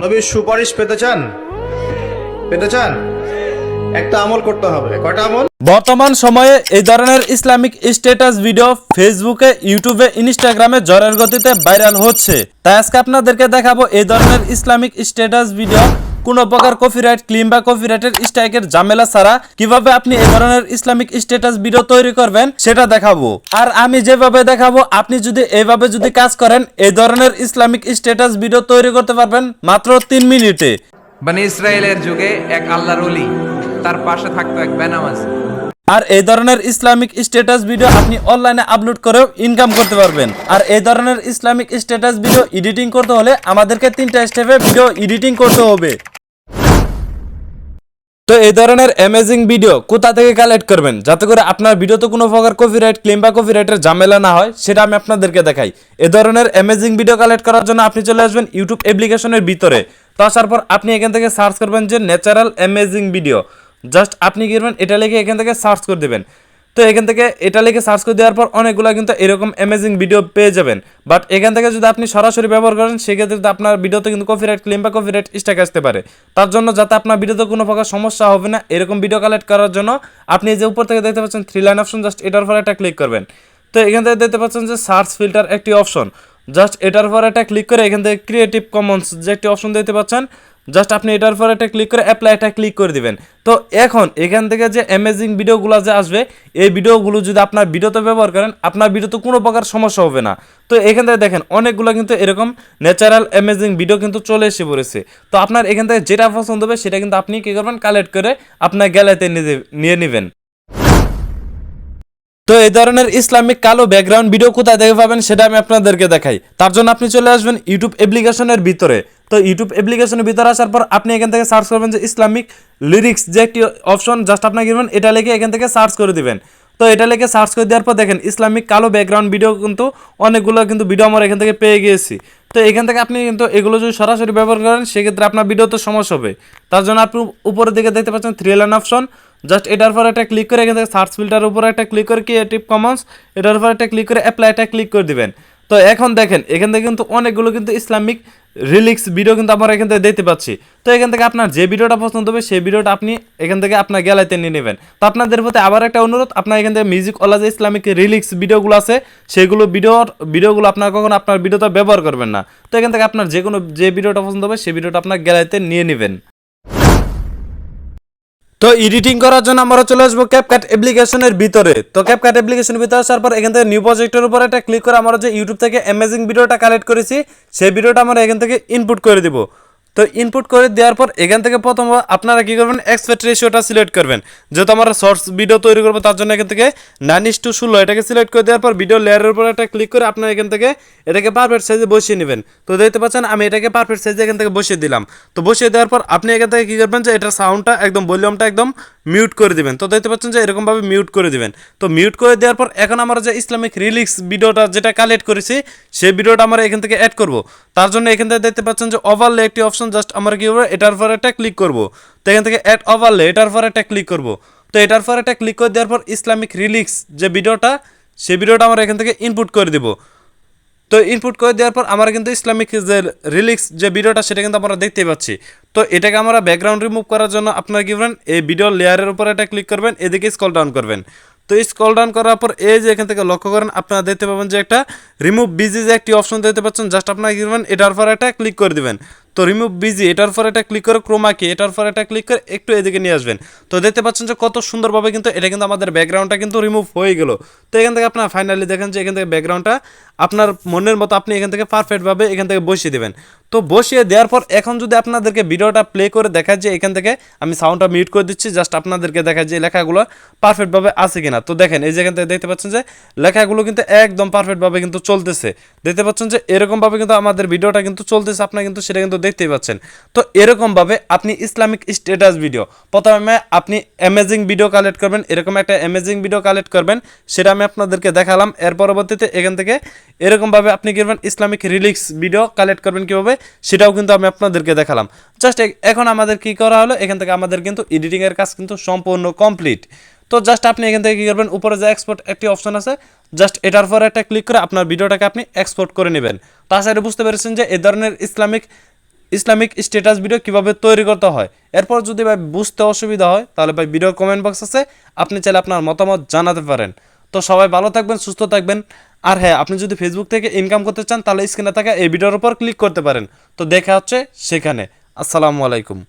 নবীর সুপারিশ পেতে চান? পেতে চান? একটা আমল করতে হবে। কয়টা আমল? বর্তমান সময়ে এই ধরনের ইসলামিক স্ট্যাটাস ভিডিও ফেসবুকে, ইউটিউবে, ইনস্টাগ্রামে জ্বরের গতিতে ভাইরাল হচ্ছে। তাই আজকে আপনাদেরকে দেখাবো এই ধরনের ইসলামিক স্ট্যাটাস ভিডিও কোনো প্রকার কপিরাইট ক্লিম বা কপিরাইটের স্ট্রাইকের ঝামেলা ছাড়া কীভাবে আপনি এই ধরনের ইসলামিক স্ট্যাটাস ভিডিও তৈরি করবেন সেটা দেখাবো। আর আমি যেভাবে দেখাবো আপনি যদি এইভাবে যদি কাজ করেন এই ধরনের ইসলামিক স্ট্যাটাস ভিডিও তৈরি করতে পারবেন মাত্র তিন মিনিটে। মানে ইসরায়েলের যুগে এক আল্লাহর অলি তার পাশে থাকতো এক বেনামাজ আর এই ধরনের ইসলামিক স্ট্যাটাস ভিডিও আপনি অনলাইনে আপলোড করেও ইনকাম করতে পারবেন। আর এই ধরনের ইসলামিক স্ট্যাটাস ভিডিও এডিটিং করতে হলে আমাদেরকে তিনটা স্টেপে ভিডিও এডিটিং করতে হবে। তো এই ধরনের অ্যামেজিং ভিডিও কোথা থেকে কালেক্ট করবেন? যাতে করে আপনার ভিডিওতে কোনো প্রকার কপিরাইট ক্লেম বা কপিরাইটের ঝামেলা না হয়, সেটা আমি আপনাদেরকে দেখাই। এ ধরনের অ্যামেজিং ভিডিও কালেক্ট করার জন্য আপনি চলে আসবেন ইউটিউব অ্যাপ্লিকেশনের ভিতরে। তো আসার পর আপনি এখান থেকে সার্চ করবেন যে ন্যাচারাল অ্যামেজিং ভিডিও জাস্ট আপনি করবেন এটা লিখে এখান থেকে সার্চ করে দেবেন। তো এখান থেকে এটা লিখে সার্চ করে দেওয়ার পর অনেকগুলো কিন্তু এরকম অ্যামেজিং ভিডিও পেয়ে যাবেন। বাট এখান থেকে যদি আপনি সরাসরি ব্যবহার করেন, সেক্ষেত্রে আপনার ভিডিওতে কিন্তু কপিরাইট ক্লেম বা কপিরাইট স্ট্যাক আসতে পারে। তার জন্য যাতে আপনার ভিডিওতে কোনো প্রকার সমস্যা হবে না, এরকম ভিডিও কালেক্ট করার জন্য আপনি যে উপর থেকে দেখতে পাচ্ছেন থ্রি লাইন অপশন জাস্ট এটার পর একটা ক্লিক করবেন। তো এখান থেকে দেখতে পাচ্ছেন যে সার্চ ফিল্টার একটি অপশন জাস্ট এটার পর একটা ক্লিক করে এখান থেকে ক্রিয়েটিভ কমন্স যে একটি অপশন দেখতে পাচ্ছেন জাস্ট আপনি এটার পর একটা ক্লিক করে অ্যাপ্লাই এটা ক্লিক করে দিবেন। তো এখন এখান থেকে যে অ্যামেজিং ভিডিওগুলো যে আসবে, এই ভিডিওগুলো যদি আপনার ভিডিওতে ব্যবহার করেন, আপনার ভিডিওতে কোনো প্রকার সমস্যা হবে না। তো এখান থেকে দেখেন, অনেকগুলো কিন্তু এরকম ন্যাচারাল অ্যামেজিং ভিডিও কিন্তু চলে এসে পড়েছে। তো আপনার এখান থেকে যেটা পছন্দ হবে, সেটা কিন্তু আপনি কী করবেন কালেক্ট করে আপনার গ্যালারিতে নিয়ে নেবেন। তো এই ধরনের ইসলামিক কালো ব্যাকগ্রাউন্ড ভিডিও কোথায় দেখে পাবেন, সেটা আমি আপনাদেরকে দেখাই। তার জন্য আপনি চলে আসবেন ইউটিউব অ্যাপ্লিকেশনের ভিতরে। তো ইউটিউব অ্যাপ্লিকেশনের ভিতরে আসার পর আপনি এখান থেকে সার্চ করবেন যে ইসলামিক লিরিক্স যে একটি অপশন জাস্ট আপনাকে দিবেন এটা লিখে এখান থেকে সার্চ করে দিবেন। তো এটা লিখে সার্চ করে দেওয়ার পর দেখেন ইসলামিক কালো ব্যাকগ্রাউন্ড ভিডিও কিন্তু অনেকগুলো কিন্তু ভিডিও আমার এখান থেকে পেয়ে গিয়েছি। তো এখান থেকে আপনি কিন্তু এগুলো যদি সরাসরি ব্যবহার করেন, সেক্ষেত্রে আপনার ভিডিও তো সমস্যা হবে। তার জন্য আপনি উপরের দিকে দেখতে পাচ্ছেন থ্রি লাইন অপশন জাস্ট এটার পর একটা ক্লিক করে এখান থেকে সার্চ ফিল্টার উপরে একটা ক্লিক করে ক্রিয়েটিভ কমন্স এটার উপর একটা ক্লিক করে অ্যাপ্লাইটা ক্লিক করে দিবেন। তো এখন দেখেন, এখান থেকে কিন্তু অনেকগুলো কিন্তু ইসলামিক রিলিক্স ভিডিও কিন্তু আমরা এখান থেকে দেখতে পাচ্ছি। তো এখান থেকে আপনার যে ভিডিওটা পছন্দ হবে, সেই ভিডিওটা আপনি এখান থেকে আপনার গ্যালারিতে নিয়ে নেবেন। তো আপনাদের প্রতি আবার একটা অনুরোধ, আপনার এখান থেকে মিউজিক ওলা যে ইসলামিক রিলিক্স ভিডিওগুলো আছে, সেগুলো ভিডিওর ভিডিওগুলো আপনার কখনো আপনার ভিডিওতে ব্যবহার করবেন না। তো এখান থেকে আপনার যে কোনো যে ভিডিওটা পছন্দ হবে, সেই ভিডিওটা আপনার গ্যালারিতে নিয়ে নেবেন। তো এডিটিং করার জন্য আমরা চলে আসব ক্যাপকাট অ্যাপ্লিকেশনের ভিতরে। তো ক্যাপকাট অ্যাপ্লিকেশনের ভিতরে আসার পর এখান থেকে নিউ প্রজেক্টের উপর একটা ক্লিক করে আমরা যে ইউটিউব থেকে অ্যামেজিং ভিডিওটা কালেক্ট করেছি, সেই ভিডিওটা আমরা এখান থেকে ইনপুট করে দিব। তো ইনপুট করে দেওয়ার পর এখান থেকে প্রথম আপনারা কী করবেন? এক্সপেক্ট রেশিওটা সিলেক্ট করবেন। যেহেতু আমরা শর্টস ভিডিও তৈরি করব, তার জন্য এখান থেকে নাইন ইস টু ষোলো এটাকে সিলেক্ট করে দেওয়ার পর ভিডিও লেয়ারের উপর একটা ক্লিক করে আপনারা এখান থেকে এটাকে পারফেক্ট সাইজে বসিয়ে নেবেন। তো দেখতে পাচ্ছেন, আমি এটাকে পারফেক্ট সাইজে এখান থেকে বসিয়ে দিলাম। তো বসিয়ে দেওয়ার পর আপনি এখান থেকে কী করবেন যে এটার সাউন্ডটা একদম ভলিউমটা একদম মিউট করে দিবেন। তো দেখতে পাচ্ছেন যে এরকমভাবে মিউট করে দিবেন। তো মিউট করে দেওয়ার পর এখন আমরা যে ইসলামিক রিলিক্স ভিডিওটা যেটা কালেক্ট করেছি, সেই ভিডিওটা আমরা এখান থেকে অ্যাড করব। তার জন্য এখান থেকে দেখতে পাচ্ছেন যে ওভারলে একটি অপশন জাস্ট আমরা কী করব? এটার পর একটা ক্লিক করব। তো এখান থেকে অ্যাড ওভারলে এটার পর একটা ক্লিক করব। তো এটার পর একটা ক্লিক করে দেওয়ার পর ইসলামিক রিলিক্স যে ভিডিওটা, সেই ভিডিওটা আমরা এখান থেকে ইনপুট করে দিব। তো ইনপুট করে দেওয়ার পর আমরা কিন্তু ইসলামিক যে রিলিক্স যে ভিডিওটা, সেটা কিন্তু আমরা দেখতেই পাচ্ছি। তো এটাকে আমরা ব্যাকগ্রাউন্ড রিমুভ করার জন্য আপনারা কি করবেন? এই ভিডিও লেয়ারের উপর একটা ক্লিক করবেন, এদিকে স্কল ডাউন করবেন। তো স্কল ডাউন করার পর এই যে এখান থেকে লক্ষ্য করেন, আপনারা দেখতে পাবেন যে একটা রিমুভ বিজি যে একটি অপশন দেখতে পাচ্ছেন জাস্ট আপনারা কি করবেন? এটার পর একটা ক্লিক করে দিবেন। তো রিমুভ বিজি এটার পর এটা ক্লিক করে ক্রোমাকে এটার পর এটা ক্লিক করে একটু এদিকে নিয়ে আসবেন। তো দেখতে পাচ্ছেন যে কত সুন্দরভাবে কিন্তু এটা কিন্তু আমাদের ব্যাকগ্রাউন্ডটা কিন্তু রিমুভ হয়ে গেল। তো এখান থেকে আপনার ফাইনালি দেখেন যে এখান থেকে ব্যাকগ্রাউন্ডটা আপনার মনের মতো আপনি এখান থেকে পারফেক্টভাবে এখান থেকে বসিয়ে দেবেন। তো বসিয়ে দেওয়ার পর এখন যদি আপনাদেরকে ভিডিওটা প্লে করে দেখা যে এখান থেকে আমি সাউন্ডটা মিউট করে দিচ্ছি জাস্ট আপনাদেরকে দেখা যে লেখাগুলো পারফেক্টভাবে আছে কিনা। তো দেখেন, এই যে এখান থেকে দেখতে পাচ্ছেন যে লেখাগুলো কিন্তু একদম পারফেক্টভাবে কিন্তু চলতেছে। দেখতে পাচ্ছেন যে এরকমভাবে কিন্তু আমাদের ভিডিওটা কিন্তু চলতেছে, আপনার কিন্তু সেটা কিন্তু দেখতেই পাচ্ছেন। তো এরকমভাবে আপনি ইসলামিক স্ট্যাটাস ভিডিও, প্রথমে আপনি অ্যামেজিং ভিডিও কালেক্ট করবেন, এরকম একটা অ্যামেজিং ভিডিও কালেক্ট করবেন, সেটা আমি আপনাদেরকে দেখালাম। এর পরবর্তীতে এখান থেকে এরকমভাবে আপনি করবেন, ইসলামিক রিলিক্স ভিডিও কালেক্ট করবেন কীভাবে, সেটাও কিন্তু আমি আপনাদেরকে দেখালাম। জাস্ট এখন আমাদের কি করা হলো, এখান থেকে আমাদের কিন্তু এডিটিংয়ের কাজ কিন্তু সম্পূর্ণ কমপ্লিট তো জাস্ট আপনি এখান থেকে কী করবেন, উপরে যে এক্সপোর্ট একটি অপশন আছে জাস্ট এটার পর একটা ক্লিক করে আপনার ভিডিওটাকে আপনি এক্সপোর্ট করে নেবেন। তাছাড়া বুঝতে পেরেছেন যে এই ধরনের ইসলামিক ইসলামিক স্ট্যাটাস ভিডিও কীভাবে তৈরি করতে হয়? এরপর যদি ভাই বুঝতে অসুবিধা হয়, তাহলে ভাই ভিডিও কমেন্ট বক্স আছে। আপনি চাইলে আপনার মতামত জানাতে পারেন। তো সবাই ভালো থাকবেন, সুস্থ থাকবেন। আর হ্যাঁ আপনি যদি ফেসবুক থেকে ইনকাম করতে চান, তাহলে স্ক্রিনে থাকা এই ভিডিওর উপর ক্লিক করতে পারেন। তো দেখা হচ্ছে সেখানে। আসসালামু আলাইকুম।